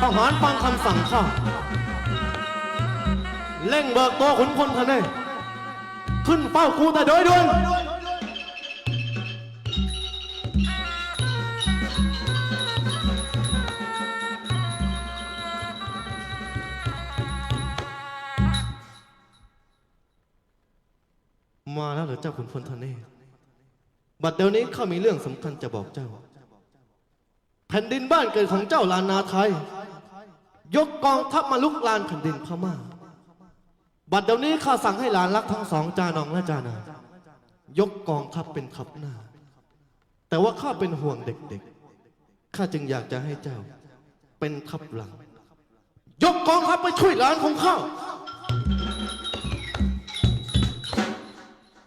ทหารฟังคำสั่งข้าเร่งเบิกตัวขุนพลทะเนศขึ้นเป้ากูแต่โดยด่วนมาแล้วเหรอเจ้าขุนพลทะเนศบัดเดี๋ยวนี้ข้ามีเรื่องสำคัญจะบอกเจ้า แผ่นดินบ้านเกิดของเจ้าลานนาไทย ยกกองทัพมาลุกลานแผ่นดินพม่า บัดเดี๋ยวนี้ข้าสั่งให้หลานรักทั้งสองจานองและจานายกกองทัพเป็นทัพหน้า แต่ว่าข้าเป็นห่วงเด็กๆข้าจึงอยากจะให้เจ้าเป็นทัพหลัง ยกกองทัพไปช่วยหลานของข้า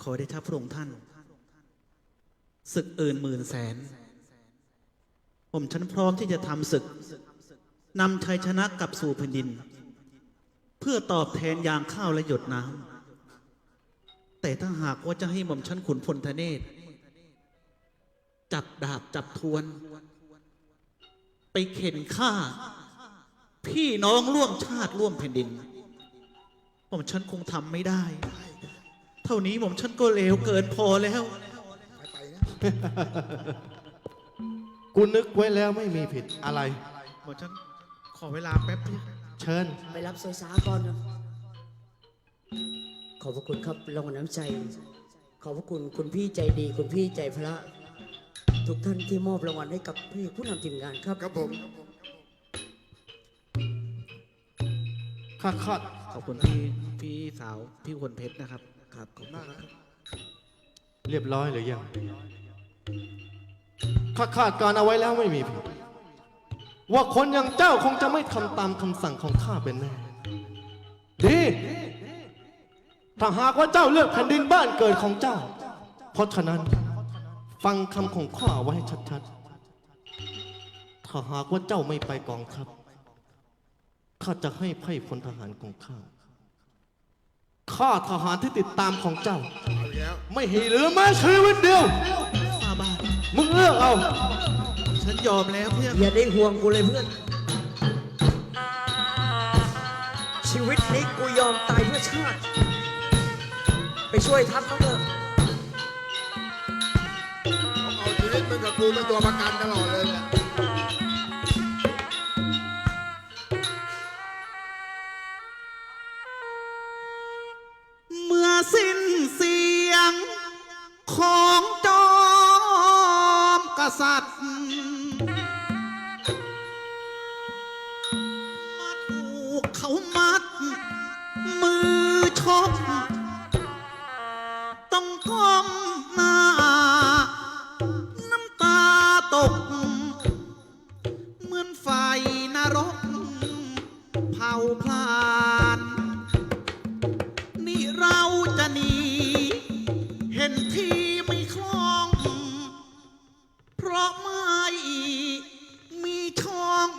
ขอได้ทัพพระองค์ท่านศึกอื่นหมื่นแสน ผมฉันพร้อมที่จะทำศึกนำชัยชนะกลับสู่แผ่นดิน เพื่อตอบแทนยางข้าวและหยดน้ำแต่ถ้าหากว่าจะให้หม่อมฉันขุนพลทเนศ จับดาบจับทวน ไปเข็นฆ่า พี่น้องร่วมชาติร่วมแผ่นดินหม่อมฉันคงทำไม่ได้ เท่านี้หม่อมฉันก็เลวเกินพอแล้ว กูนึกไว้แล้วไม่มีผิดอะไร หม่อมฉันขอเวลาแป๊บเดียวเชิญ ไปรับโซซาก่อนนะขอบพระคุณครับรางวัลน้ำใจ ขอบพระคุณคุณพี่ใจดี คุณพี่ใจพระ ทุกท่านที่มอบรางวัลให้กับพี่ผู้นำทีมงานครับ ครับผมข้าขาดขอบคุณพี่พี่สาวพี่คนเพชรนะครับ ครับขอบคุณมากนะครับ เรียบร้อยหรือยัง ข้าคาดการเอาไว้แล้วไม่มีผิด ว่าคนอย่างเจ้าคงจะไม่ทำตามคำสั่งของข้าเป็นแน่ ดี ถ้าหากว่าเจ้าเลือกแผ่นดินบ้านเกิดของเจ้า เพราะฉะนั้น ฟังคำของข้าไว้ชัดๆ ถ้าหากว่าเจ้าไม่ไปกองทัพ ข้าจะให้ไพ่พลทหารของข้า ข้าทหารที่ติดตามของเจ้า ไม่ให้เหลือแม้ชีวิตเดียว มึงเลือกเอา ฉันยอมแล้วเพื่อนอย่าได้ห่วงกูเลยเพื่อน ชีวิตนี้กูยอมตายเพื่อชาติ ไปช่วยทัพเขาเถอะผมเอาชีวิตมึงกับกูเป็นตัวประกันตลอดเลยเนี่ย มกษัตริย์มาถูกเขามัด มือชกต้องก้มหน้า น้ำตาตก เหมือนไฟนรก เผาพลา เพราะไม่มีช่อง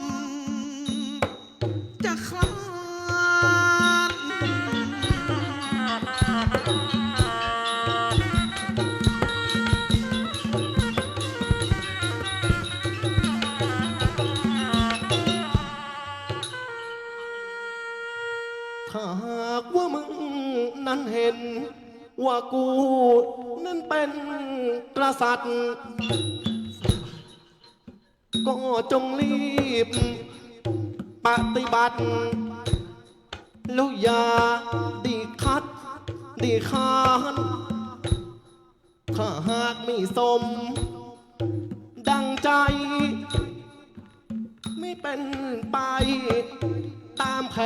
จะคลานถ้าหากว่ามึงนั้นเห็น ว่ากูนั้นเป็นกษัตริย์ ก็จงรีบ ปฏิบัติแล้วอย่าดีคัด ดีคานถ้าหากไม่สม ดังใจ ไม่เป็นไป ตามแผ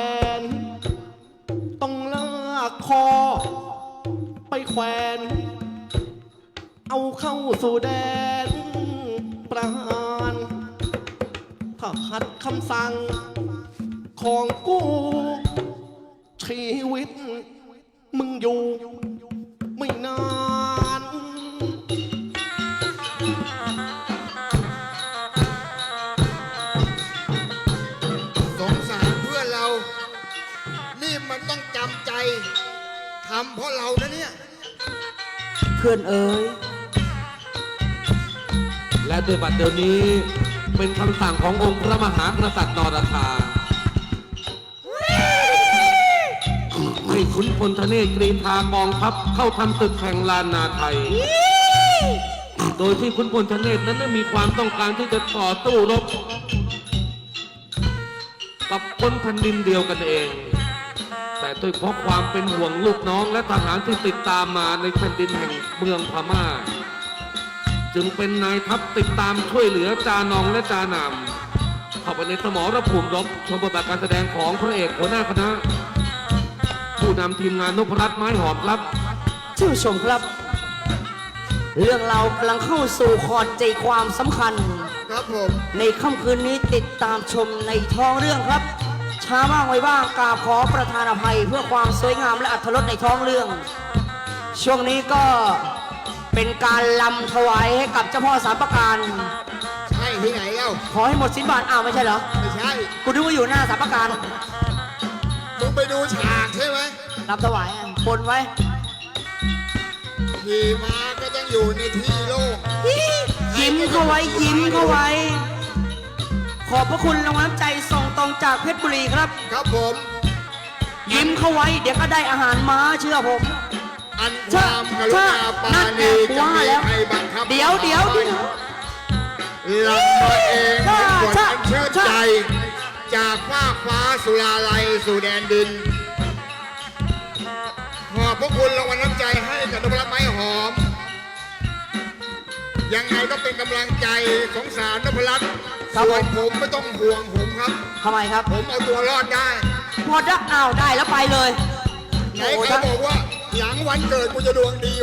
น ต้องลากคอ ไปแขวน เอาเข้าสู่แดนประหาร คำสั่งของกู ชีวิต มึงอยู่ ไม่นาน สงสารเพื่อนเรา นี่มันต้องจำใจทำเพราะเรานะเนี่ย เพื่อนเอ๋ยและด้วยบัดเดี๋ยวนี้ เป็นคำสั่งขององค์พระมหากษัตริย์นรธาให้ขุนพลทเนศกรีธากองทัพเข้าทำศึกแข่งลานนาไทย โดยที่ขุนพลทเนศนั้นมีความต้องการที่จะต่อสู้รบกับคนแผ่นดินเดียวกันเอง แต่ด้วยเพราะความเป็นห่วงลูกน้องและทหารที่ติดตามมาในแผ่นดินแห่งเมืองพม่า จึงเป็นนายทัพติดตามช่วยเหลือจานองและจานำเข้าไปในสมรภูมิรบชมบทบาทการแสดงของพระเอกหัวหน้าคณะ ผู้นำทีมงานนพรัตน์ไม้หอมครับท่านผู้ชมครับ เรื่องเรากำลังเข้าสู่ขอดใจความสำคัญ ครับผมในค่ำคืนนี้ติดตามชมในท้องเรื่องครับ ช้าบ้างไว้บ้างกราบขอประธานอภัยเพื่อความสวยงามและอัธรสในท้องเรื่อง ช่วงนี้ก็ เป็นการลำถวายให้กับเจ้าพ่อสามประการ ใช่ที่ไหนเล่าขอให้หมดสินบาทอ้าวไม่ใช่เหรอ ไม่ใช่กูนึกว่าอยู่หน้าสามประการมึงไปดูฉากใช่ไหมลำถวายอะบนไว้ ขี่ม้าก็ต้องอยู่ในที่โล่งยิ้มเข้าไว้ยิ้มเข้าไว้ ขอบพระคุณรางวัลน้ำใจส่งตรงจากเพชรบุรีครับ ครับผม ยิ้มเข้าไว้ เดี๋ยวก็ได้อาหารม้าเชื่อผม อันความกรุณาปราณีจะมีใครบังคับเดี๋ยวเดี๋ยวเดี๋ยว ลำมาเองใช่เป็นผลใช่อันเชื่อใช่ใจ จากฟ้ากฟ้าสุราลัยสู่แดนดิน ขอบพระคุณรางวัลน้ำใจให้กับนพรัตน์ไม้หอม ยังไงก็เป็นกำลังใจสงสารนพรัตน์ครับส่วนผมผมไม่ต้องห่วงผมครับ ทำไมครับผมเอาตัวรอดได้ พอดักอ้าวได้แล้วไปเลยไหนโอ้เขาทั้งบอกว่า หลังวันเกิดกูจะดวงดี